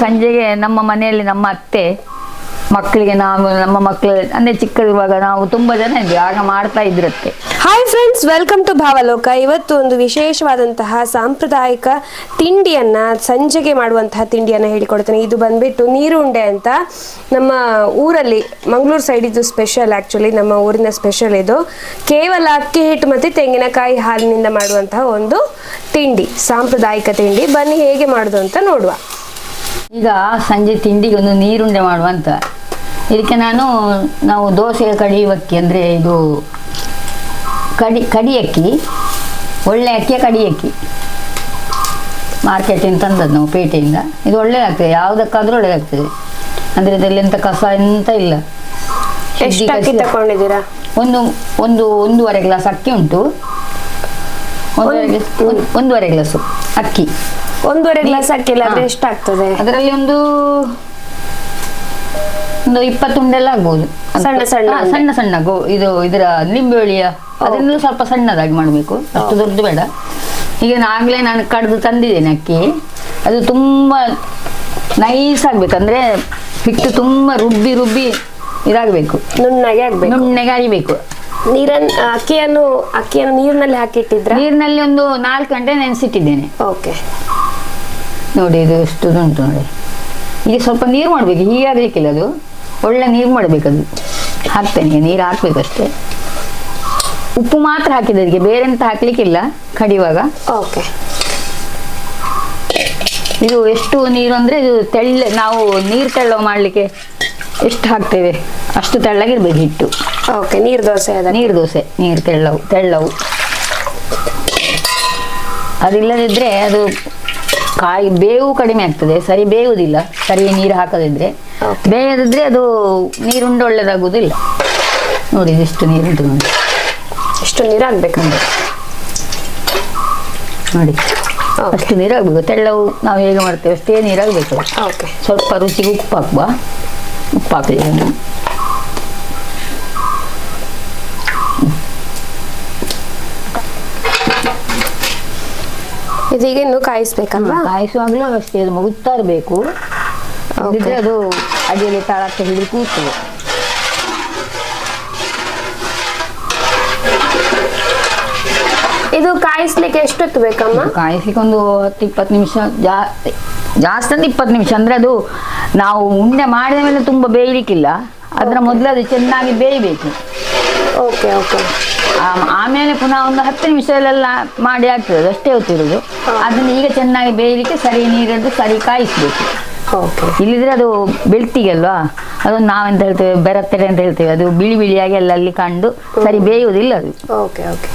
ಸಂಜೆಗೆ ನಮ್ಮ ಮನೆಯಲ್ಲಿ ನಮ್ಮ ಅತ್ತೆ ಮಕ್ಕಳಿಗೆ ನಾವು ನಮ್ಮ ಮಕ್ಕಳು ಅಂದ್ರೆ ಚಿಕ್ಕದಿರುವಾಗ ನಾವು ತುಂಬಾ ಜನ ಇದ್ವಿ ಆಗ ಮಾಡ್ತಾ ಇದ್ರತ್ತೆ hi friends welcome to Bhavaloka ಇವತ್ತು ಒಂದು ವಿಶೇಷವಾದಂತಹ ಸಾಂಪ್ರದಾಯಿಕ ತಿಂಡಿಯನ್ನ ಸಂಜೆಗೆ ಮಾಡುವಂತಹ ತಿಂಡಿಯನ್ನ ಹೇಳಿಕೊಡ್ತೇನೆ. ಇದು ಬಂದ್ಬಿಟ್ಟು ನೀರುಂಡೆ ಅಂತ ನಮ್ಮ ಊರಲ್ಲಿ ಮಂಗಳೂರು ಸೈಡ್ ಇದು ಸ್ಪೆಷಲ್ ಆಕ್ಚುಲಿ ನಮ್ಮ ಊರಿನ ಸ್ಪೆಷಲ್ ಇದು. ಕೇವಲ ಅಕ್ಕಿ ಹಿಟ್ಟು ಮತ್ತೆ ತೆಂಗಿನಕಾಯಿ ಹಾಲಿನಿಂದ ಮಾಡುವಂತಹ ಒಂದು ತಿಂಡಿ ಸಾಂಪ್ರದಾಯಿಕ ತಿಂಡಿ. ಬನ್ನಿ ಹೇಗೆ ಮಾಡುದು ಅಂತ ನೋಡುವ. ಈಗ ಸಂಜೆ ತಿಂಡಿಗೆ ಒಂದು ನೀರುಂಡೆ ಮಾಡುವಂತ ಇದಕ್ಕೆ ನಾನು ನಾವು ದೋಸೆ ಕಡಿಯುವಕ್ಕಿ ಅಂದ್ರೆ ಇದು ಕಡಿ ಕಡಿ ಅಕ್ಕಿ ಒಳ್ಳೆ ಅಕ್ಕಿಯ ಕಡಿ ಅಕ್ಕಿ. ಮಾರ್ಕೆಟಿಂದ ತಂದದ್ದು ನಾವು ಪೇಟೆಯಿಂದ. ಇದು ಒಳ್ಳೆದಾಗ್ತದೆ ಯಾವುದಕ್ಕಾದ್ರೂ ಒಳ್ಳೆದಾಗ್ತದೆ. ಅಂದ್ರೆ ಇದರಲ್ಲಿ ಎಂಥ ಕಸ ಎಂತ ಇಲ್ಲ. ಎಷ್ಟು ತಕೊಂಡಿದ್ದೀರಾ? ಒಂದು ಒಂದು ಒಂದೂವರೆ ಗ್ಲಾಸ್ ಅಕ್ಕಿ ಉಂಟು. ಒಂದೂವರೆ ಗ್ಲಾಸ್ ಅಕ್ಕಿ. ಒಂದೂವರೆ ಗ್ಲಾಸ್ ಅಕ್ಕಿ. ಎಷ್ಟಾಗ್ತದೆ ಅದರಲ್ಲಿ ಒಂದು ಒಂದು ಇಪ್ಪತ್ತು ಉಂಡೆಲ್ಲ ಆಗ್ಬೋದು. ಸಣ್ಣ ಸಣ್ಣ ಹಾ, ಸಣ್ಣ ಸಣ್ಣ ಗೋ ಇದು ಇದರ ನಿಂಬೆಹುಳಿಯ ಅದನ್ನು ಸ್ವಲ್ಪ ಸಣ್ಣದಾಗಿ ಮಾಡಬೇಕು. ಅಷ್ಟು ದೊಡ್ಡದು ಬೇಡ. ಈಗ ಆಗ್ಲೇ ನಾನು ಕಡ್ದು ತಂದಿದ್ದೇನೆ ಅಕ್ಕಿ. ಅದು ತುಂಬಾ ನೈಸ್ ಆಗ್ಬೇಕು. ಅಂದ್ರೆ ಹಿಟ್ಟು ತುಂಬಾ ರುಬ್ಬಿ ರುಬ್ಬಿ ಇದಾಗಬೇಕು. ನುಣ್ಣಗೆ ಆಗ್ಬೇಕು. ನುಣ್ಣಗೆ ಅರಿಬೇಕು. ನೀರನ್ ಅಕ್ಕಿಯನ್ನು ಅಕ್ಕಿಯನ್ನು ನೀರಿನಲ್ಲಿ ಹಾಕಿಟ್ಟಿದ್ರ? ನೀರಿನಲ್ಲಿ ಒಂದು ನಾಲ್ಕು ಗಂಟೆ ನೆನೆಸಿಟ್ಟಿದ್ದೇನೆ. ಓಕೆ. ನೋಡಿ ಇದು ಎಷ್ಟು ಉಂಟು ನೋಡಿ. ಈಗ ಸ್ವಲ್ಪ ನೀರು ಮಾಡಬೇಕು. ಹೀಗಾಗಲಿಕ್ಕಿಲ್ಲ ಅದು. ಒಳ್ಳೆ ನೀರು ಮಾಡಬೇಕದು. ಹಾಕ್ತೇನೆ ನೀರು ಹಾಕ್ಬೇಕಷ್ಟೇ. ಉಪ್ಪು ಮಾತ್ರ ಹಾಕಿದೆ ಅದಕ್ಕೆ ಬೇರೆ ಎಂತ ಹಾಕ್ಲಿಕ್ಕಿಲ್ಲ ಕಡಿಯುವಾಗ. ಓಕೆ ಇದು ಎಷ್ಟು ನೀರು ಅಂದ್ರೆ ಇದು ತೆಳ್ಳ ನಾವು ನೀರು ತೆಳ್ಳ ಮಾಡ್ಲಿಕ್ಕೆ ಎಷ್ಟು ಹಾಕ್ತೇವೆ? ಅಷ್ಟು ತೆಳ್ಳಗಿರ್ಬೇಕು ಹಿಟ್ಟು. ಓಕೆ ನೀರು ದೋಸೆ ಅದ ನೀರು ದೋಸೆ ನೀರು ತೆಳ್ಳವು ತೆಳ್ಳವು. ಅದಿಲ್ಲದಿದ್ದರೆ ಅದು ಕಾಯಿ ಬೇವು ಕಡಿಮೆ ಆಗ್ತದೆ ಸರಿ ಬೇಯುವುದಿಲ್ಲ ಸರಿ ನೀರು ಹಾಕದಿದ್ರೆ. ಬೇಯದಿದ್ರೆ ಅದು ನೀರುಂಡ ಒಳ್ಳೇದಾಗುವುದಿಲ್ಲ. ನೋಡಿ ಇದಿಷ್ಟು ನೀರುಂಟು ನೋಡಿ. ಇಷ್ಟು ನೀರು ಹಾಕ್ಬೇಕು. ನೋಡಿ. ಅಷ್ಟು ನೀರು ಆಗ್ಬೇಕು ತೆಳ್ಳವು ನಾವು ಹೇಗೆ ಮಾಡ್ತೇವೆ ಅಷ್ಟೇ ನೀರು ಓಕೆ. ಸ್ವಲ್ಪ ರುಚಿಗೆ ಉಪ್ಪು ಹಾಕುವ. ಉಪ್ಪು ಹಾಕಲಿ ಇದೀಗ ಇನ್ನು ಕಾಯಿಸ್ಬೇಕಲ್ವಾ? ಕಾಯಿಸುವಾಗಲೂ ಅಷ್ಟೇ ಅದು ಮುಗುತ್ತಾ ಇರಬೇಕು ಅದು ಅಡಿಯಲ್ಲಿ ತಾಳಕ್ಕೆ ಹಿಡಿದು ಕೂರ್ತದೆ ಇದು ಕಾಯಿಸ್ಲಿಕ್ಕೆ ಎಷ್ಟೊತ್ತು ಬೇಕಮ್ಮ? ಕಾಯಿಸ್ಲಿಕ್ಕೆ ಒಂದು ಹತ್ತು ಇಪ್ಪತ್ತು ನಿಮಿಷ ಜಾ ಜಾಸ್ತಿ ಅಂದ್ರೆ ಇಪ್ಪತ್ತು ನಿಮಿಷ. ಅಂದ್ರೆ ಅದು ನಾವು ಉಂಡೆ ಮಾಡಿದ ಮೇಲೆ ತುಂಬಾ ಬೇಯಲಿಕ್ಕಿಲ್ಲ. ಅದರ ಮೊದಲು ಅದು ಚೆನ್ನಾಗಿ ಬೇಯಬೇಕು. ಓಕೆ ಓಕೆ ಆಮೇಲೆ ಪುನಃ ಒಂದು ಹತ್ತು ನಿಮಿಷದಲ್ಲೆಲ್ಲ ಮಾಡಿ ಆಗ್ತದೆ ಅಷ್ಟೇ ಹೊತ್ತಿರೋದು. ಅದನ್ನ ಈಗ ಚೆನ್ನಾಗಿ ಬೇಯಲಿಕ್ಕೆ ಸರಿ ನೀರಿದ್ದು ಸರಿ ಕಾಯಿಸ್ಬೇಕು. ಓಕೆ ಇಲ್ಲಿದ್ರೆ ಅದು ಬೆಳ್ತಿಗೆ ಅಲ್ವಾ? ಅದನ್ನು ನಾವೆಂತ ಹೇಳ್ತೇವೆ ಬೆರತ್ತಡೆ ಅಂತ ಹೇಳ್ತೇವೆ. ಅದು ಬಿಳಿ ಬಿಳಿಯಾಗಿ ಎಲ್ಲ ಅಲ್ಲಿ ಕಂಡು ಸರಿ ಬೇಯುವುದಿಲ್ಲ ಅದು. ಓಕೆ ಓಕೆ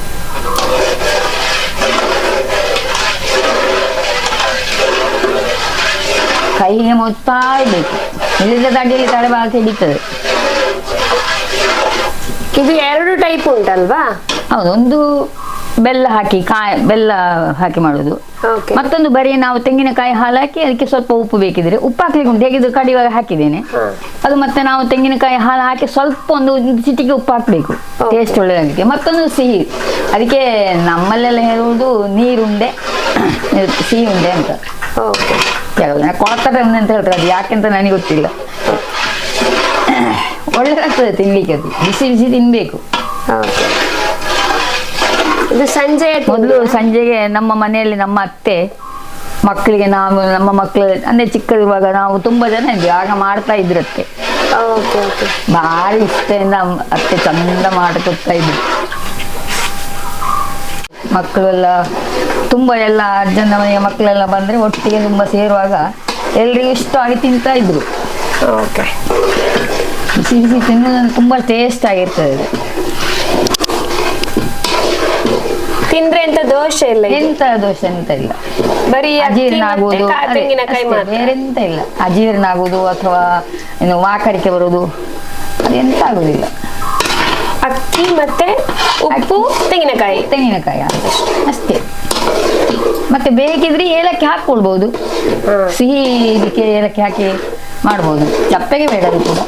ಕೈಗೆ ಮುತ್ತಾ ಇರಬೇಕು ಇಲ್ಲಿದ್ರೆ ಅಡಿಯಲ್ಲಿ ತಲೆ ಬಾಕಿ ಹಿಡಿತದೆ. ಇದು ಎರಡು ಟೈಪ್ ಉಂಟಲ್ವಾ? ಹೌದು ಒಂದು ಬೆಲ್ಲ ಹಾಕಿ ಕಾಯಿ ಬೆಲ್ಲ ಹಾಕಿ ಮಾಡುದು. ಮತ್ತೊಂದು ಬರೀ ನಾವು ತೆಂಗಿನಕಾಯಿ ಹಾಲು ಹಾಕಿ ಅದಕ್ಕೆ ಸ್ವಲ್ಪ ಉಪ್ಪು ಬೇಕಿದ್ರೆ. ಉಪ್ಪು ಹಾಕ್ಲಿಕ್ಕೆ ಉಂಟು ಹೇಗಿದ್ರು ಕಡಿವಾಗ ಹಾಕಿದ್ದೇನೆ. ಅದು ಮತ್ತೆ ನಾವು ತೆಂಗಿನಕಾಯಿ ಹಾಲು ಹಾಕಿ ಸ್ವಲ್ಪ ಒಂದು ಚಿಟಿಗೆ ಚಿಟಿಕೆ ಉಪ್ಪು ಹಾಕ್ಬೇಕು. ಟೇಸ್ಟ್ ಒಳ್ಳೆದಾಗಲಿಕ್ಕೆ ಮತ್ತೊಂದು ಸಿಹಿ. ಅದಕ್ಕೆ ನಮ್ಮಲ್ಲೆಲ್ಲ ಹೇಳುವುದು ನೀರುಂಡೆ. ಇದು ಸಿಹಿ ಉಂಡೆ ಅಂತ. ಓಕೆ ಕೆಲವು ಜನ ಅಂತ ಹೇಳ್ತಾರೆ ಅದು ಯಾಕೆಂತ ನನಗೆ ಗೊತ್ತಿಲ್ಲ. ಒಳ್ಳೆದಾಗ್ತದೆ ತಿನ್ಲಿಕ್ಕೆ ಅದು. ಬಿಸಿ ಬಿಸಿ ತಿನ್ಬೇಕು. ಓಕೆ. ಇದು ಸಂಜೆ ಮೊದಲು ಸಂಜೆಗೆ ನಮ್ಮ ಮನೆಯಲ್ಲಿ ನಮ್ಮ ಅತ್ತೆ ಮಕ್ಕಳಿಗೆ ನಾವು ನಮ್ಮ ಮಕ್ಕಳು ಅಂದ್ರೆ ಚಿಕ್ಕದಿರುವಾಗ ನಾವು ತುಂಬಾ ಜನ ಇದ್ವಿ. ಆಗ ಮಾಡ್ತಾ ಇದ್ರತ್ತೆ ಓಕೆ ಓಕೆ. ಭಾರಿ ಇಷ್ಟದಿಂದ ಅತ್ತೆ ಚಂದ ಮಾಡ್ಕೊಡ್ತಾ ಇದ್ರು. ಮಕ್ಕಳೆಲ್ಲ ತುಂಬ ಎಲ್ಲ ಅಜ್ಜನ ಮನೆಯ ಮಕ್ಕಳೆಲ್ಲ ಬಂದ್ರೆ ಒಟ್ಟಿಗೆ ತುಂಬಾ ಸೇರುವಾಗ ಎಲ್ರಿಗೂ ಇಷ್ಟವಾಗಿ ತಿಂತಾ ಇದ್ರು. ಓಕೆ. ತಿನ್ನೋದು ತಿನ್ನೋದಂದ್ರೆ ತುಂಬಾ ಟೇಸ್ಟ್ ಆಗಿರ್ತದೆ. ತಿಂದ್ರೆ ಎಂತ ದೋಷ ಇಲ್ಲ ಎಂತ ದೋಷ ಎಂತ ಇಲ್ಲ. ಬರೀ ಅಜೀರ್ಣ ಆಗುವುದು ಬೇರೆಂತ ಇಲ್ಲ. ಅಜೀರ್ಣ ಆಗುವುದು ಅಥವಾ ಏನು ವಾಕರಿಕೆ ಬರುವುದು ಅದೆಂತ ಆಗುದಿಲ್ಲ ಅಕ್ಕಿ ಮತ್ತೆ ಉಪ್ಪು ತೆಂಗಿನಕಾಯಿ. ತೆಂಗಿನಕಾಯಿ ಅಷ್ಟೇ. ಮತ್ತೆ ಬೇಕಿದ್ರೆ ಏಲಕ್ಕಿ ಹಾಕೊಳ್ಬಹುದು. ಸಿಹಿ ಇದಕ್ಕೆ ಏಲಕ್ಕಿ ಹಾಕಿ ಮಾಡ್ಬೋದು. ಚಪ್ಪೆಗೆ ಬೇಡ ಅದು ಕೂಡ.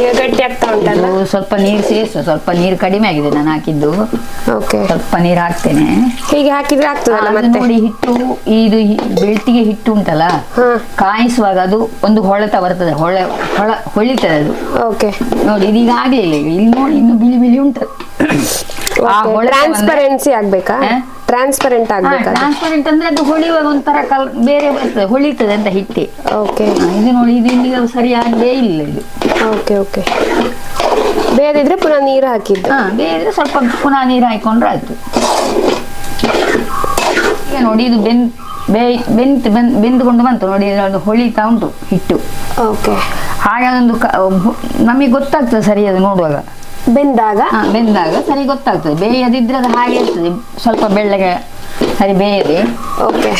ಈಗ ಗಟ್ಟಿ ಆಗ್ತಾ ಉಂಟಲ್ಲ? ಇದು ಸ್ವಲ್ಪ ನೀರು ಸೇರಿಸು ಸ್ವಲ್ಪ ನೀರು ಕಡಿಮೆ ಆಗಿದೆ ನಾನು ಹಾಕಿದ್ದು. ಓಕೆ ಸ್ವಲ್ಪ ನೀರು ಹಾಕ್ತೇನೆ. ಹೀಗೆ ಹಾಕಿದ್ರೆ ಆಗ್ತದಲ್ಲ ಅದು ಮತ್ತೆ? ನೋಡಿ ಹಿಟ್ಟು ಇದು ಹಿ- ಬೆಳ್ತಿಗೆ ಹಿಟ್ಟು ಉಂಟಲ್ಲ? ಹಾ. ಕಾಯಿಸುವಾಗ ಅದು ಒಂದು ಹೊಳೆತ ಬರ್ತದೆ ಹೊಳೆ ಹೊಳ ಹೊಳಿತದೆ ಅದು. ಓಕೆ ನೋಡಿ ಇದೀಗ ಆಗ್ಲಿಲ್ಲ ಈಗ. ಇಲ್ಲಿ ನೋಡಿ ಇನ್ನು ಬಿಳಿ ಬಿಳಿ ಉಂಟು. ಆ ಹೊಳೆತ ಬಂದ್ರೆ- ಟ್ರಾನ್ಸ್ಪರೆನ್ಸಿ ಆಗ್ಬೇಕಾ? ಹಾ? ಟ್ರಾನ್ಸ್ಪರೆಂಟ್ ಆಗ್ಬೇಕು ಟ್ರಾನ್ಸ್ಪರೆಂಟ್ ಅಂದ್ರೆ ಅದು ಹೊಳಿಯುವಾಗ ಒಂಥರ ಕಲ್ ಬೇರೆ ಬರ್ತದೆ ಹೊಳಿತದೆ ಅಂತ ಹಿಟ್ಟಿ. ಓಕೆ ಇದು ನೋಡಿ ಇದು ಇಲ್ಲಿ ಸರಿಯಾಗೇ ಇಲ್ಲ ಇದು. ಓಕೆ ಓಕೆ ಬೇದಿದ್ರೆ ಪುನಃ ನೀರು ಹಾಕಿದ್ದು. ಹಾ ಬೇರೆ ಸ್ವಲ್ಪ ಪುನಃ ನೀರು ಹಾಕೊಂಡ್ರೆ ಆಯ್ತು. ಈಗ ನೋಡಿ ಇದು ಬೆಂದ್ ಬೇ ಬೆಂತ್ ಬೆಂದ್ ಬೆಂದುಕೊಂಡು ಬಂತು ನೋಡಿ ಅದು ಹೊಳಿತಾ ಉಂಟು ಹಿಟ್ಟು. ಓಕೆ ಹಾಗೆ ಅದೊಂದು ನಮಗೆ ಗೊತ್ತಾಗ್ತದೆ ಸರಿ ಅದು ನೋಡುವಾಗ. ಬೆಂದಾಗ? ಬೆಂದಾಗ ಸರಿ ಗೊತ್ತಾಗ್ತದೆ. ಬೇಯದಿದ್ರೆ ಅದು ಹಾಗೆ ಇರ್ತದೆ. ಸ್ವಲ್ಪ ಬೆಳ್ಳಗೆ ಸರಿ ಬೇಯದೆ. ಓಕೆ.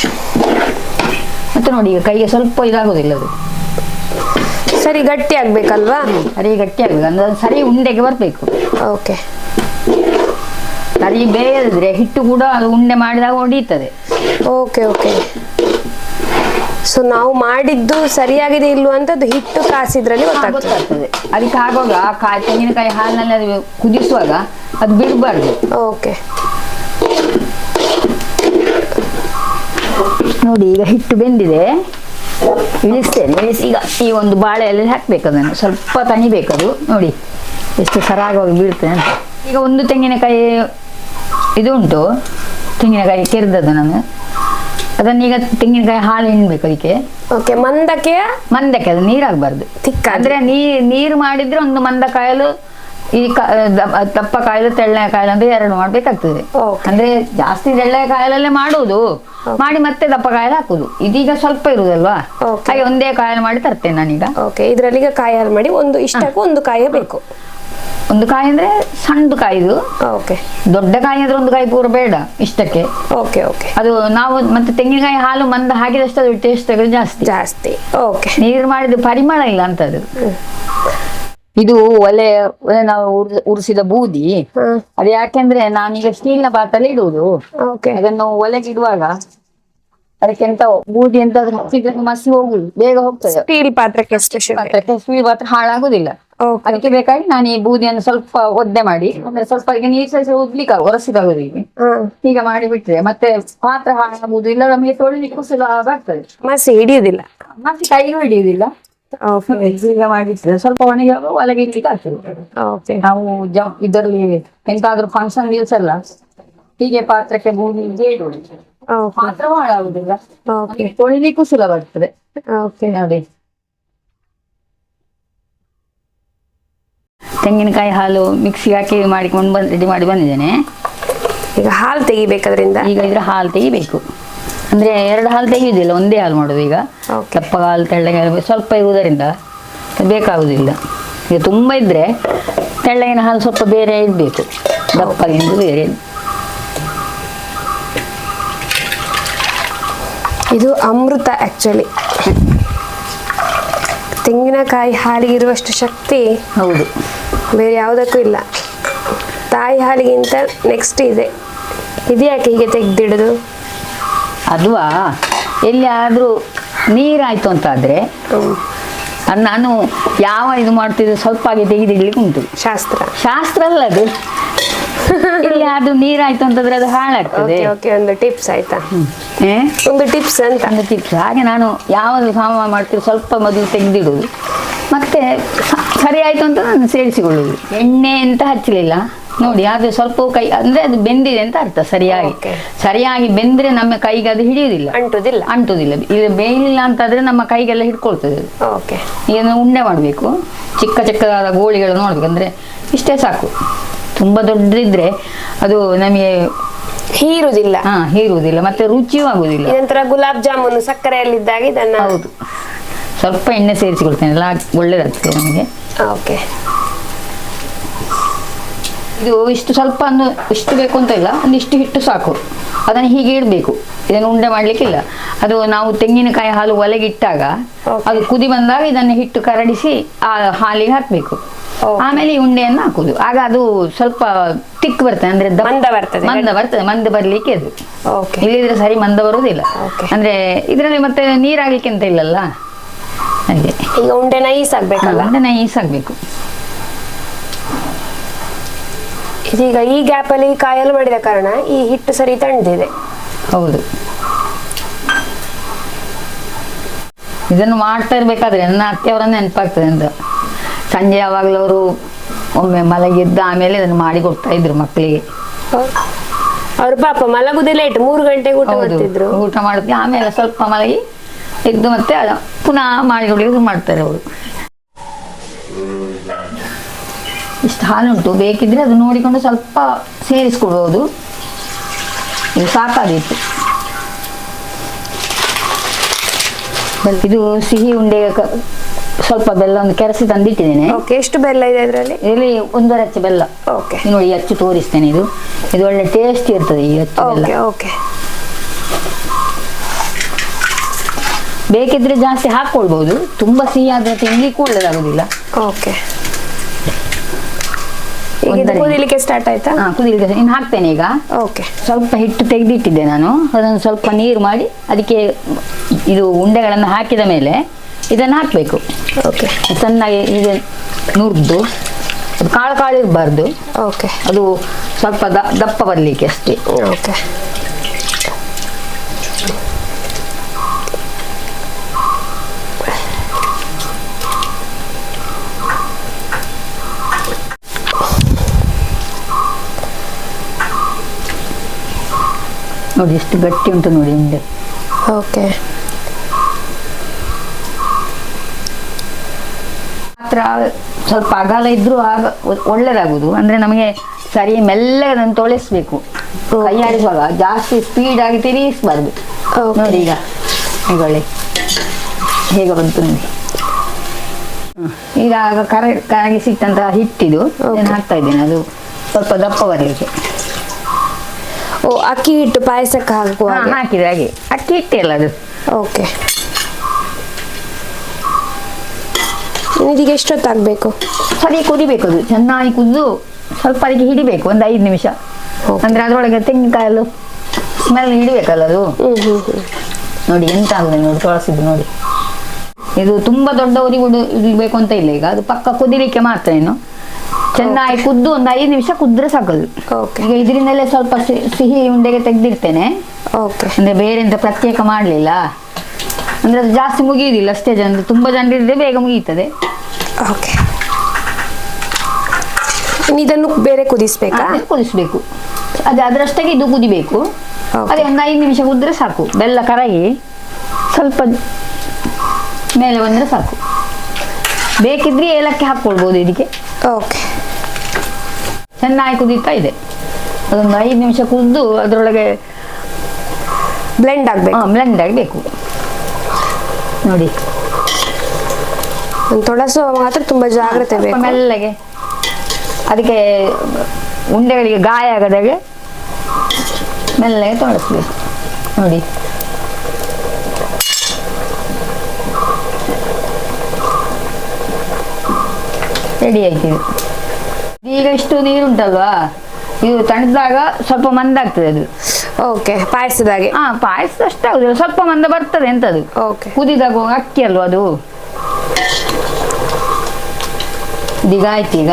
ಮತ್ತೆ ನೋಡಿ ಈಗ ಕೈಗೆ ಸ್ವಲ್ಪ ಇದಾಗೋದಿಲ್ಲ ಅದು. ಸರಿ ಗಟ್ಟಿ ಆಗ್ಬೇಕಲ್ವಾ? ಸರಿ ಗಟ್ಟಿ ಆಗ್ಬೇಕು. ಅಂದ್ರೆ ಸರಿ ಉಂಡೆಗೆ ಬರಬೇಕು. ಓಕೆ. ಸರಿ ಬೇಯದಿದ್ರೆ ಹಿಟ್ಟು ಕೂಡ ಅದು ಉಂಡೆ ಮಾಡಿದಾಗ ಹೊಡೀತದೆ. Okay okay. ಸೊ ನಾವು ಮಾಡಿದ್ದು ಸರಿಯಾಗಿದೆ ಇಲ್ವಾ ಅಂತ ಅದು ಹಿಟ್ಟು ಕಾಸಿದ್ರಲ್ಲಿ ಗೊತ್ತಾಗ್ತದೆ. ಗೊತ್ತಾಗ್ತದೆ. ಅದಕ್ಕೆ ಆಗುವಾಗ ಆ ಕಾಯಿ ತೆಂಗಿನಕಾಯಿ ಹಾಲಿನಲ್ಲಿ ಅದು ಕುದಿಸುವಾಗ ಅದು ಬಿಡಬಾರ್ದು. ಓಕೆ. ನೋಡಿ ಈಗ ಹಿಟ್ಟು ಬೆಂದಿದೆ. ಇಳಿಸ್ತೇನೆ ಇಳಿಸಿ ಈಗ ಈ ಒಂದು ಬಾಳೆಯಲ್ಲಿ ಹಾಕ್ಬೇಕು ಅದನ್ನು. ಸ್ವಲ್ಪ ತಣಿಬೇಕು ಅದು. ನೋಡಿ ಎಷ್ಟು ಸರಾಗವಾಗಿ ಬೀಳ್ತೇನೆ ಅಂತ. ಈಗ ಒಂದು ತೆಂಗಿನಕಾಯಿ ಇದು ಉಂಟು. ತೆಂಗಿನಕಾಯಿ ಕೆರೆದದ್ದು ನಾನು. ಅದನ್ನೀಗ ತೆಂಗಿನಕಾಯಿ ಹಾಲು ಹಿಂಡ್ಬೇಕು ಅದಕ್ಕೆ. ಓಕೆ ಮಂದಕ್ಕೆ ಮಂದಕ್ಕೆ ಅದು ನೀರಾಗಬಾರ್ದು. ತಿಕ್ಕ ಅಂದ್ರೆ ನೀರ್ ನೀರು ಮಾಡಿದ್ರೆ ಒಂದು ಮಂದ ಕಾಯಲು ಈ ದಪ್ಪ ಕಾಯಲು ತೆಳ್ಳೆ ಕಾಯಲು ಅಂದ್ರೆ ಎರಡು ಮಾಡ್ಬೇಕಾಗ್ತದೆ. ಅಂದ್ರೆ ಜಾಸ್ತಿ ತೆಳ್ಳೆ ಕಾಯಲಲ್ಲೇ ಮಾಡುದು ಮಾಡಿ ಮತ್ತೆ ದಪ್ಪ ಕಾಯಲು ಹಾಕುದು ಇದೀಗ ಸ್ವಲ್ಪ ಇರುದಲ್ವಾ. ಹಾಗೆ ಒಂದೇ ಕಾಯಲು ಮಾಡಿ ತರ್ತೇನೆ ನಾನೀಗ. ಓಕೆ ಇದರಲ್ಲಿ ಕಾಯಿ ಹಾಲು ಮಾಡಿ ಒಂದು ಇಷ್ಟಕ್ಕೂ ಒಂದು ಕಾಯಿ ಬೇಕು. ಒಂದು ಕಾಯಿ ಅಂದ್ರೆ ಸಣ್ಣದು ಕಾಯಿದು ಓಕೆ ದೊಡ್ಡ ಕಾಯಿ ಅಂದ್ರೆ ಒಂದು ಕಾಯಿ ಪೂರ ಬೇಡ ಇಷ್ಟಕ್ಕೆ. ಓಕೆ ಓಕೆ ಅದು ನಾವು ಮತ್ತೆ ತೆಂಗಿನಕಾಯಿ ಹಾಲು ಮಂದ ಹಾಕಿದಷ್ಟು ಅದು ಟೇಸ್ಟ್ ಜಾಸ್ತಿ. ಜಾಸ್ತಿ. ಓಕೆ ನೀರು ಮಾಡಿದ ಪರಿಮಳ ಇಲ್ಲ ಅಂತ ಅದು ಇದು ಒಲೆ ಒಲೆ ನಾವು ಉರ್- ಉರಿಸಿದ ಬೂದಿ. ಅದು ಯಾಕೆಂದ್ರೆ ನಾನೀಗ ಸ್ಟೀಲ್ನ ಪಾತ್ರೆಯಲ್ಲಿ ಇಡುವುದು. ಓಕೆ ಅದನ್ನು ಒಲೆಗೆ ಇಡುವಾಗ ಅದಕ್ಕೆ ಎಂತ ಬೂದಿ ಎಂತಾದ್ರೂ ಹಚ್ಚಿದ್ರೆ ಮಸಿ ಹೋಗುದು ಬೇಗ ಹೋಗ್ತದೆ. ಸ್ಟೀಲ್ ಪಾತ್ರಕ್ಕೆ ಸ್ಟೀಲ್ ಪಾತ್ರ ಹಾಳಾಗುದಿಲ್ಲ. ಅದಕ್ಕೆ ಬೇಕಾಗಿ ನಾನು ಈ ಬೂದಿಯನ್ನು ಸ್ವಲ್ಪ ಒದ್ದೆ ಮಾಡಿ ಅಂದ್ರೆ ಸ್ವಲ್ಪ ಈಗ ನೀರು ಸಹ ಉದ್ಲಿಕ್ಕೆ ಒರೆಸಿದಾಗುದು ಹಾಂ. ಈಗ ಮಾಡಿ ಬಿಟ್ರೆ ಮತ್ತೆ ಪಾತ್ರ ಹಾಳಾಗುದು ಇಲ್ಲ ನಮಗೆ ತೊಳಿಲಿಕ್ಕೂ ಸುಲಭ ಆಗ್ತದೆ. ಮಸಿ ಹಿಡಿಯುದಿಲ್ಲ ಮತ್ತೆ ಕೈಗೂ ಹಿಡಿಯುದಿಲ್ಲ ಈಗ ಮಾಡಿಟ್ರೆ ಸ್ವಲ್ಪ ಒಣಗಿ ಒಳಗೆ ಇಡ್ಲಿಕ್ಕೆ ಆಗ್ತದೆ. ನಾವು ಜ ಇದರಲ್ಲಿ ಎಂತಾದ್ರೂ ಫಂಕ್ಷನ್ ದಿವಸ ಎಲ್ಲ ಹೀಗೆ ಪಾತ್ರಕ್ಕೆ ಬೂದಿ ಪಾತ್ರ ಹಾಳಾಗುದಿಲ್ಲ ತೊಳಿಲಿಕ್ಕೂ ಸುಲಭ ಆಗ್ತದೆ ಓಕೆ ನೋಡಿ ತೆಂಗಿನಕಾಯಿ ಹಾಲು ಮಿಕ್ಸಿಗೆ ಹಾಕಿ ಮಾಡಿಕೊಂಡು ಬಂದು ರೆಡಿ ಮಾಡಿ ಬಂದಿದ್ದೇನೆ. ಈಗ ಹಾಲು ತೆಗಿಬೇಕಾದ್ರಿಂದ? ಈಗ ಇದ್ರೆ ಹಾಲು ತೆಗಿಬೇಕು. ಅಂದ್ರೆ ಎರಡು ಹಾಲು ತೆಗೆಯುವುದಿಲ್ಲ ಒಂದೇ ಹಾಲು ಮಾಡೋದು ಈಗ. ದಪ್ಪ ಹಾಲು ತೆಳ್ಳಗೆ ಹಾಲು ಸ್ವಲ್ಪ ಇರುವುದರಿಂದ ಬೇಕಾಗುವುದಿಲ್ಲ ಈಗ ತುಂಬ ಇದ್ರೆ ತೆಳ್ಳಗಿನ ಹಾಲು ಸ್ವಲ್ಪ ಬೇರೆ ಇರಬೇಕು. ದಪ್ಪಗಿಂದು ಬೇರೆ. ಇದು ಅಮೃತ ಆಕ್ಚುಲಿ ತೆಂಗಿನಕಾಯಿ ಹಾಲಿಗಿರುವಷ್ಟು ಶಕ್ತಿ ಹೌದು. ಬೇರೆ ಯಾವುದಕ್ಕೂ ಇಲ್ಲ. ತಾಯಿ ಹಾಲಿಗಿಂತ ನೆಕ್ಸ್ಟ್ ಇದೆ. ಇದ್ಯಾಕೆ ಹೀಗೆ ತೆಗೆದಿಡುದು? ಅದುವಾ ಎಲ್ಲಿಯಾದರೂ ನೀರಾಯ್ತು ಅಂತಾದ್ರೆ ನಾನು ಯಾವ ಇದು ಮಾಡ್ತಿದ್ದೆ ಸ್ವಲ್ಪ ಹಾಗೆ ತೆಗೆದಿಡ್ಲಿಕ್ಕೆ ಉಂಟು. ಶಾಸ್ತ್ರ. ಶಾಸ್ತ್ರ ಅಲ್ಲ ಅದು. ಇಲ್ಲಿ ಅದು ನೀರಾಯ್ತು ಅಂತಂದ್ರೆ ಅದು ಹಾಳಾಗ್ತದೆ. ಓಕೆ ಒಂದು ಟಿಪ್ಸ್ ಆಯ್ತಾ? ಏ? ಒಂದು ಟಿಪ್ಸ್ ಅಂತ. ಒಂದು ಟಿಪ್ಸ್ ಹಾಗೆ ನಾನು ಯಾವುದು ಸಾಮ ಮಾಡ್ತೀವಿ ಸ್ವಲ್ಪ ಮೊದಲು ತೆಗೆದಿಡುವುದು. ಮತ್ತೆ ಸ- ಸರಿ ಆಯ್ತು ಅಂತ ನಾನು ಸೇರಿಸಿಕೊಳ್ಳುವುದು. ಎಣ್ಣೆ ಅಂತ ಹಚ್ಚಲಿಲ್ಲ. ನೋಡಿ ಅದು ಸ್ವಲ್ಪ ಕೈ ಅಂದ್ರೆ ಅದು ಬೆಂದಿದೆ ಅಂತ ಅರ್ಥ ಸರಿಯಾಗಿ. Okay. ಸರಿಯಾಗಿ ಬೆಂದ್ರೆ ನಮ್ಮ ಕೈಗೆ ಅದು ಹಿಡಿಯುವುದಿಲ್ಲ. ಅಂಟುದಿಲ್ಲ. ಅಂಟುದಿಲ್ಲ. ಇದು ಬೇಯಲಿಲ್ಲ ಅಂತಾದ್ರೆ ನಮ್ಮ ಕೈಗೆಲ್ಲ ಹಿಡ್ಕೊಳ್ತದೆ ಅದು. ಓಕೆ. ಈಗ ಉಂಡೆ ಮಾಡಬೇಕು. ಚಿಕ್ಕ ಚಿಕ್ಕದಾದ ಗೋಳಿಗಳು ನೋಡ್ಬೇಕು ಅಂದ್ರೆ ಇಷ್ಟೇ ಸಾಕು. ತುಂಬ ದೊಡ್ಡದಿದ್ರೆ ಅದು ನಮಗೆ ಹೀರುವುದಿಲ್ಲ. ಹಾ ಹೀರುವುದಿಲ್ಲ. ಮತ್ತೆ ರುಚಿಯೂ ಆಗುದಿಲ್ಲ ನಂತರ ಗುಲಾಬ್ ಜಾಮೂನು ಸಕ್ಕರೆಯಲ್ಲಿದ್ದಾಗ ಇದನ್ನ ಹೌದು. ಸ್ವಲ್ಪ ಎಣ್ಣೆ ಸೇರಿಸಿಕೊಳ್ತೇನೆ ಎಲ್ಲ ಒಳ್ಳೇದಾಗ್ತದೆ ನಮಗೆ. ಓಕೆ ಇದು ಇಷ್ಟು ಸ್ವಲ್ಪ ಅನ್ನು ಇಷ್ಟು ಬೇಕು ಅಂತ ಇಲ್ಲ ಒಂದಿಷ್ಟು ಇಷ್ಟು ಹಿಟ್ಟು ಸಾಕು. ಅದನ್ನು ಹೀಗೆ ಇಡಬೇಕು. ಇದನ್ನು ಉಂಡೆ ಮಾಡ್ಲಿಕ್ಕಿಲ್ಲ. ಅದು ನಾವು ತೆಂಗಿನಕಾಯಿ ಹಾಲು ಒಲೆಗೆ ಇಟ್ಟಾಗ ಅದು ಕುದಿ ಬಂದಾಗ ಇದನ್ನು ಹಿಟ್ಟು ಕರಡಿಸಿ ಆ ಹಾಲಿಗೆ ಹಾಕಬೇಕು. ಆಮೇಲೆ ಈ ಉಂಡೆಯನ್ನು ಹಾಕುದು ಆಗ ಅದು ಸ್ವಲ್ಪ ತಿಕ್ ಬರ್ತದೆ ಅಂದ್ರೆ ಮಂದ ಬರ್ತದೆ. ಮಂದ ಬರ್ತದೆ ಮಂದ ಬರ್ಲಿಕ್ಕೆ ಅದು. ಇಲ್ಲಿದ್ರೆ ಸರಿ ಮಂದ ಬರುವುದಿಲ್ಲ. ಅಂದ್ರೆ ಇದರಲ್ಲಿ ಮತ್ತೆ ನೀರಾಗ್ಲಿಕ್ಕೆ ಅಂತ ಇಲ್ಲಲ್ಲ? ಹಾಗೆ. ಈಗ ಉಂಡೆ ನೈಸ್ ಆಗ್ಬೇಕಲ್ಲ? ಉಂಡೆ ನೈಸ್ ಆಗಬೇಕು. ಇದೀಗ ಈ ಗ್ಯಾಪ್ ಅಲ್ಲಿ ಕಾಯಲು ಮಾಡಿದ ಕಾರಣ ಈ ಹಿಟ್ಟು ಸರಿ ತಣ್ಣದಿದೆ ಹೌದು. ಇದನ್ನು ಮಾಡ್ತಾ ಇರ್ಬೇಕಾದ್ರೆ ನನ್ನ ಅತ್ತೆಯವರ ನೆನಪಾಗ್ತದೆ ಅಂತ ಸಂಜೆ ಯಾವಾಗಲೂ ಅವರು ಒಮ್ಮೆ ಮಲಗಿದ್ದ ಆಮೇಲೆ ಇದನ್ನು ಮಾಡಿ ಕೊಡ್ತಾ ಇದ್ರು ಮಕ್ಕಳಿಗೆ. ಅವ್ರ ಪಾಪ ಮಲಗುದೇ ಲೇಟ್ ಮೂರು ಗಂಟೆಗೆ ಊಟ ಮಾಡ್ತಿದ್ರು. ಊಟ ಮಾಡಿದ್ವಿ ಆಮೇಲೆ ಸ್ವಲ್ಪ ಮಲಗಿ ಎದ್ದು ಮತ್ತೆ ಪುನಃ ಮಾಡಿ ಮಾಡ್ತಾರೆ ಅವರು. ಇಷ್ಟು ಹಾಲುಂಟು. ಬೇಕಿದ್ರೆ ಅದು ನೋಡಿಕೊಂಡು ಸ್ವಲ್ಪ ಸೇರಿಸ್ಕೊಡ್ಬೋದು ಇದು ಸಾಕಾಗಿತ್ತು ಇದು ಸಿಹಿ ಉಂಡೆ ಸ್ವಲ್ಪ ಬೆಲ್ಲ ಒಂದು ಕೆರೆಸಿ ತಂದಿಟ್ಟಿದ್ದೇನೆ. ಓಕೆ ಎಷ್ಟು ಬೆಲ್ಲ ಇದೆ ಅದರಲ್ಲಿ? ಇದರಲ್ಲಿ ಒಂದರ ಅಚ್ಚು ಬೆಲ್ಲ. ಓಕೆ ನೋಡಿ ಅಚ್ಚು ತೋರಿಸ್ತೇನೆ ಇದು. ಇದು ಒಳ್ಳೆ ಟೇಸ್ಟ್ ಇರ್ತದೆ ಈ ಅಚ್ಚು ಬೆಲ್ಲ. ಓಕೆ ಓಕೆ ಬೇಕಿದ್ರೆ ಜಾಸ್ತಿ ಹಾಕೊಳ್ಬಹುದು ತುಂಬಾ ಸಿಹಿ ಆದ್ರೆ ತಿನ್ಲಿಕ್ಕೂ ಒಳ್ಳೇದಾಗುದಿಲ್ಲ. ಓಕೆ. ಕುದಿಲಿಕ್ಕೆ ಸ್ಟಾರ್ಟ್ ಆಯ್ತಾ? ಕುದಿಲಿಕ್ಕೆ ಇನ್ನು ಹಾಕ್ತೇನೆ ಈಗ. ಓಕೆ ಸ್ವಲ್ಪ ಹಿಟ್ಟು ತೆಗೆದಿಟ್ಟಿದ್ದೆ ನಾನು. ಅದನ್ನು ಸ್ವಲ್ಪ ನೀರು ಮಾಡಿ ಅದಕ್ಕೆ ಇದು ಉಂಡೆಗಳನ್ನು ಹಾಕಿದ ಮೇಲೆ ಇದನ್ನು ಹಾಕಬೇಕು. ಓಕೆ ಚೆನ್ನಾಗಿ ಹೀಗೆ ನುರಿದು. ಕಾಳು ಕಾಳು ಇರಬಾರ್ದು. ಓಕೆ ಅದು ಸ್ವಲ್ಪ ದಪ್ಪ ಬರಲಿಕ್ಕೆ ಅಷ್ಟೇ. ಓಕೆ ನೋಡಿ ಎಷ್ಟು ಗಟ್ಟಿ ಉಂಟು ನೋಡಿ ಹಿಂದೆ. ಓಕೆ. ಮಾತ್ರ ಸ್ವಲ್ಪ ಅಗಾಲ ಇದ್ರೂ ಆಗ ಒಳ್ಳೇದಾಗುದು ಅಂದ್ರೆ ನಮಗೆ ಸರಿ ಮೆಲ್ಲಗೆ ಅದನ್ನು ತೊಳೆಸ್ಬೇಕು. ಕೈ ಆಡಿಸುವಾಗ ಜಾಸ್ತಿ ಸ್ಪೀಡ್ ಆಗಿ ತಿರುಗಿಸ್ಬಾರ್ದು. ನೋಡಿ ಈಗ. ಹೇಗೊಳ್ಳಿ ಹೇಗೆ ಬಂತು ನೋಡಿ. ಈಗ ಆಗ ಕರ ಕರಗಿಸಿಟ್ಟಂತಹ ಹಿಟ್ಟಿದು. ಹಾಕ್ತಾ ಇದ್ದೇನೆ. ಅದು ಸ್ವಲ್ಪ ದಪ್ಪ ಬರಲಿಕ್ಕೆ. ಓ ಅಕ್ಕಿ ಹಿಟ್ಟು ಪಾಯಸಕ್ಕೆ ಹಾಕುವ ಹಾ, ಹಾಕಿದೆ ಹಾಗೆ. ಅಕ್ಕಿ ಹಿಟ್ಟೆ ಅಲ್ಲ ಅದು. ಓಕೆ. ಇದೀಗ ಎಷ್ಟೊತ್ತಾಗಬೇಕು ಸರಿ ಕುದಿಬೇಕು ಅದು. ಚೆನ್ನಾಗಿ ಕುದ್ದು ಸ್ವಲ್ಪ ಅದಕ್ಕೆ ಹಿಡಿಬೇಕು ಒಂದು ಐದು ನಿಮಿಷ. Okay. ಅಂದ್ರೆ ಅದರೊಳಗೆ ತೆಂಗಿನಕಾಯಲು ಸ್ಮೆಲ್ ಹಿಡಿಬೇಕಲ್ಲ ಅದು? ಹ್ಮ್ ಹ್ಮ್ ಹ್ಮ್. ನೋಡಿ ಎಂತ ಆಗಿದೆ ನೋಡಿ ತೊಳಸಿದ್ದು ನೋಡಿ. ಇದು ತುಂಬಾ ದೊಡ್ಡ ಉರಿ ಉಡು- ಇಡ್ಬೇಕು ಅಂತ ಇಲ್ಲ ಈಗ. ಅದು ಪಕ್ಕ ಕುದಿಲಿಕ್ಕೆ ಮಾತ್ರ ಏನು? ಚೆನ್ನಾಗಿ ಕುದ್ದು ಒಂದು ಐದು ನಿಮಿಷ ಕುದ್ರೆ ಸಾಕದು. ಈಗ ಇದರಿಂದಲೇ ಸ್ವಲ್ಪ ಸಿಹಿ ಉಂಡೆಗೆ ತೆಗೆದಿರ್ತೇನೆ ಓಕೆ. ಅಂದ್ರೆ ಬೇರೆ ಎಂತ ಪ್ರತ್ಯೇಕ ಮಾಡಲಿಲ್ಲ. ಅಂದ್ರೆ ಅದು ಜಾಸ್ತಿ ಮುಗಿಯುದಿಲ್ಲ ಅಷ್ಟೇ ಜನ ತುಂಬಾ ಜನರಿದ್ರೆ ಬೇಗ ಮುಗಿಯುತ್ತದೆ ಓಕೆ. ಇದನ್ನು ಬೇರೆ ಕುದಿಸ್ಬೇಕಾ? ಕುದಿಸ್ಬೇಕು. ಅದು ಅದರಷ್ಟಾಗಿ ಇದು ಕುದಿಬೇಕು. ಅದೇ ಒಂದು ಐದು ನಿಮಿಷ ಕುದ್ರೆ ಸಾಕು. ಬೆಲ್ಲ ಕರಗಿ ಸ್ವಲ್ಪ ಮೇಲೆ ಬಂದ್ರೆ ಸಾಕು. ಬೇಕಿದ್ರೆ ಏಲಕ್ಕಿ ಹಾಕ್ಕೊಳ್ಬೋದು ಇದಕ್ಕೆ ಓಕೆ. ಚೆನ್ನಾಗಿ ಕುದೀತಾ ಇದೆ. ಅದೊಂದು ಐದು ನಿಮಿಷ ಕುದ್ದು ಅದರೊಳಗೆ ಬ್ಲೆಂಡ್ ಆಗ್ಬೇಕು. ಬ್ಲೆಂಡ್ ಆಗಬೇಕು. ನೋಡಿ. ತೊಳಸುವ ಮಾತ್ರ ತುಂಬ ಜಾಗ್ರತೆ ಬೇಕು. ಮೆಲ್ಲಗೆ. ಅದಕ್ಕೆ ಉಂಡೆಗಳಿಗೆ ಗಾಯ ಆಗದಾಗೆ ಮೆಲ್ಲಗೆ ತೊಳಸ್ಬೇಕು. ನೋಡಿ. ರೆಡಿ ಆಯ್ತು ಇದು. ಈಗ ಇಷ್ಟು ನೀರುಂಟಲ್ವಾ ಇದು ತಣ್ಣದಾಗ ಸ್ವಲ್ಪ ಮಂದ ಆಗ್ತದೆ ಅದು. ಓಕೆ ಪಾಯಸದಾಗೆ ಹಾ ಪಾಯಸ ಅಷ್ಟೇ ಆಗುದಿಲ್ಲ. ಸ್ವಲ್ಪ ಮಂದ ಬರ್ತದೆ ಎಂತದು? ಓಕೆ ಕುದಿದಾಗ ಅಕ್ಕಿ ಅಲ್ವಾ ಅದು? ಇದೀಗ ಆಯ್ತು ಈಗ?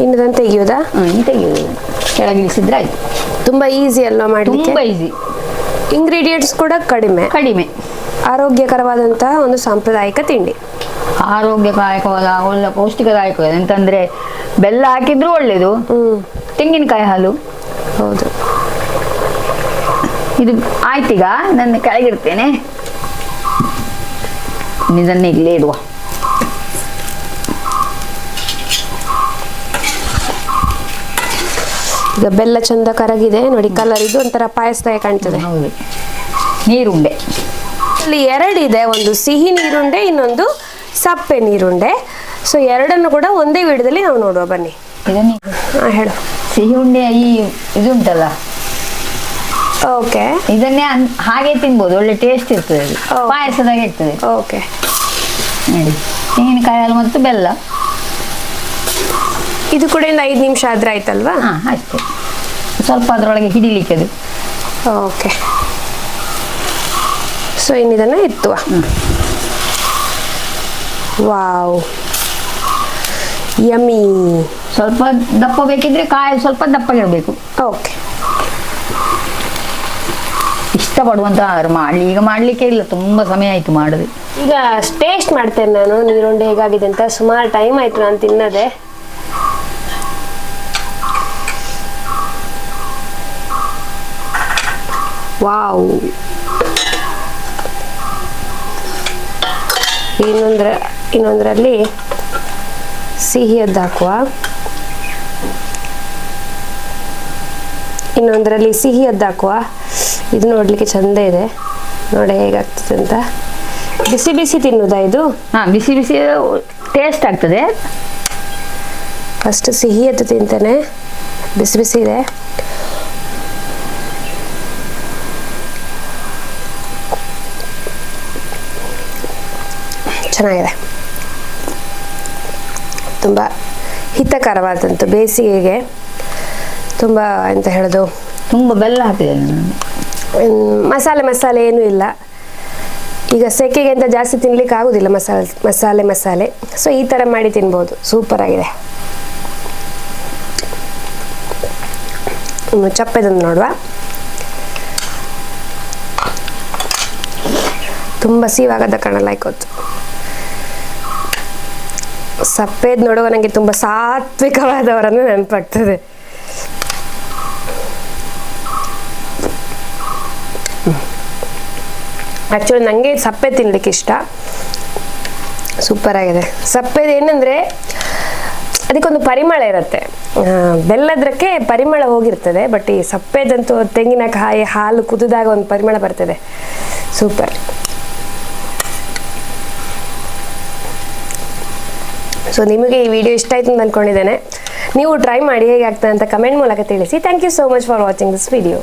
ಇನ್ನು ಅದನ್ನು ತೆಗಿಯೋದಾ? ಹ್ಮ್, ತೆಗಿಯೋದು. ತೆಗೆಯುವುದು ಕೆಳಗಿಳಿಸಿದ್ರೆ ಆಯ್ತು. ತುಂಬಾ ಈಸಿ ಅಲ್ವಾ ಮಾಡಿ ತುಂಬಾ ಈಸಿ ಇಂಗ್ರೀಡಿಯೆಂಟ್ಸ್ ಕೂಡ ಕಡಿಮೆ. ಕಡಿಮೆ. ಆರೋಗ್ಯಕರವಾದಂತಹ ಒಂದು ಸಾಂಪ್ರದಾಯಿಕ ತಿಂಡಿ. ಆರೋಗ್ಯದಾಯಕವಾದ ಒಳ್ಳೆ ಪೌಷ್ಟಿಕದಾಯಕವಾದ ಎಂತಂದ್ರೆ ಬೆಲ್ಲ ಹಾಕಿದ್ರು ಒಳ್ಳೇದು. ತೆಂಗಿನಕಾಯಿ ಹಾಲು. ಹೌದು. ಇದು ಆಯ್ತೀಗ? ನನ್ನ ಕೆಳಗಿಡ್ತೇನೆ ಇದನ್ನ ಇಲ್ಲೇ ಇಡುವ. ಈಗ ಬೆಲ್ಲ ಚಂದ ಕರಗಿದೆ. ನೋಡಿ ಕಲರ್ ಇದು ಒಂಥರ ಪಾಯಸದಾಗೆ ಕಾಣ್ತದೆ. ಹೌದು. ನೀರುಂಡೆ. ಅಲ್ಲಿ ಎರಡಿದೆ. ಒಂದು ಸಿಹಿ ನೀರುಂಡೆ ಇನ್ನೊಂದು ಸಪ್ಪೆ ನೀರುಂಡೆ ಸೊ ಎರಡನ್ನು ಕೂಡ ಒಂದೇ ವಿಡದಲ್ಲಿ ನಾವು ನೋಡುವ. ಬನ್ನಿ. ಹಾ ಹೇಳು. ಸಿಹಿ ಉಂಡೆ ಈ ಇದುಂಟಲ್ಲ ಓಕೆ ಇದನ್ನೇ ಅನ್- ಹಾಗೆ ತಿನ್ಬೋದು. ಒಳ್ಳೆ ಟೇಸ್ಟ್ ಇರ್ತದೆ ಅದು. ಪಾಯಸದಾಗೆ ಇರ್ತದೆ ಓಕೆ ನೋಡಿ. ತೆಂಗಿನಕಾಯಿ ಹಾಲು ಮತ್ತು ಬೆಲ್ಲ. ಇದು ಕೂಡ ಒಂದು ಐದು ನಿಮಿಷ ಆದ್ರೆ ಆಯ್ತಲ್ವಾ? ಹಾ ಅಷ್ಟೇ ಸ್ವಲ್ಪ ಅದರೊಳಗೆ ಹಿಡಿಲಿಕ್ಕೆ ಅದು. ಓಕೆ ಸೊ ಇನ್ನಿದನ್ನು ಎತ್ತುವ. ವಾವ್ ಯಮಿ ಸ್ವಲ್ಪ ದಪ್ಪ ಬೇಕಿದ್ರೆ ಕಾಯಿ ಸ್ವಲ್ಪ ದಪ್ಪ ಇರಬೇಕು ಓಕೆ ಇಷ್ಟಪಡುವಂತ ಆಹಾರ ಮಾಡಲಿ. ಈಗ ಮಾಡಲಿಕ್ಕೆ ಇಲ್ಲ ತುಂಬ ಸಮಯ ಆಯಿತು ಮಾಡಿದೆ. ಈಗ ಟೇಸ್ಟ್ ಮಾಡ್ತೇನೆ ನಾನು ನೀರುಂಡೆ ಹೇಗಾಗಿದೆ ಅಂತ. ಸುಮಾರು ಟೈಮ್ ಆಯಿತು ನಾನು ತಿನ್ನದೆ. ವಾವ್ ಇನ್ನೊಂದ್ರ ಇನ್ನೊಂದರಲ್ಲಿ ಸಿಹಿಯದ್ದು ಹಾಕುವ. ಇನ್ನೊಂದರಲ್ಲಿ ಸಿಹಿಯದ್ದು ಹಾಕುವ. ಇದು ನೋಡಲಿಕ್ಕೆ ಚಂದ ಇದೆ. ನೋಡಿ ಹೇಗಾಗ್ತದೆ ಅಂತ. ಬಿಸಿ ಬಿಸಿ ತಿನ್ನುದಾ ಇದು? ಹಾಂ ಬಿಸಿ ಬಿಸಿ ಟೇಸ್ಟ್ ಆಗ್ತದೆ. ಫಸ್ಟ್ ಸಿಹಿಯದ್ದು ತಿಂತೇನೆ. ಬಿಸಿ ಬಿಸಿ ಇದೆ. ಚೆನ್ನಾಗಿದೆ. ತುಂಬ ಹಿತಕರವಾದಂಥ ಬೇಸಿಗೆಗೆ ತುಂಬ ಎಂತ ಹೇಳೋದು? ತುಂಬ ಬೆಲ್ಲ ಹಾಕಿದ್ದೇನೆ ಮಸಾಲೆ ಮಸಾಲೆ ಏನೂ ಇಲ್ಲ. ಈಗ ಸೆಕೆಗೆ ಅಂತ ಜಾಸ್ತಿ ತಿನ್ಲಿಕ್ಕೆ ಆಗುದಿಲ್ಲ ಮಸಾಲೆ ಮಸಾಲೆ ಮಸಾಲೆ. ಸೊ ಈ ಥರ ಮಾಡಿ ತಿನ್ಬೋದು. ಸೂಪರ್ ಆಗಿದೆ. ಇನ್ನು ಚಪ್ಪೆದೊಂದು ನೋಡುವ. ತುಂಬ ಸೀವಾಗದ ಕಾಣಲಾಯ್ಕೋತು ಸಪ್ಪೆದ್ ನೋಡುವ ನನಗೆ ತುಂಬ ಸಾತ್ವಿಕವಾದವರನ್ನು ನೆನಪಾಗ್ತದೆ. ಆ್ಯಕ್ಚುಲಿ ನನಗೆ ಸಪ್ಪೆ ತಿನ್ಲಿಕ್ಕೆ ಇಷ್ಟ. ಸೂಪರ್ ಆಗಿದೆ. ಸಪ್ಪೆದು ಏನಂದರೆ ಅದಕ್ಕೊಂದು ಪರಿಮಳ ಇರುತ್ತೆ. ಬೆಲ್ಲದ್ರಕ್ಕೆ ಪರಿಮಳ ಹೋಗಿರ್ತದೆ ಬಟ್ ಈ ಸಪ್ಪೆದಂತೂ ತೆಂಗಿನಕಾಯಿ ಹಾಲು ಕುದಿದಾಗ ಒಂದು ಪರಿಮಳ ಬರ್ತದೆ. ಸೂಪರ್ ಸೊ ನಿಮಗೆ ಈ ವಿಡಿಯೋ ಇಷ್ಟ ಆಯ್ತು ಅಂತ ಅಂದ್ಕೊಂಡಿದ್ದೇನೆ ನೀವು ಟ್ರೈ ಮಾಡಿ ಹೇಗೆ ಆಗ್ತದೆ ಅಂತ ಕಮೆಂಟ್ ಮೂಲಕ ತಿಳಿಸಿ. Thank you so much for watching this video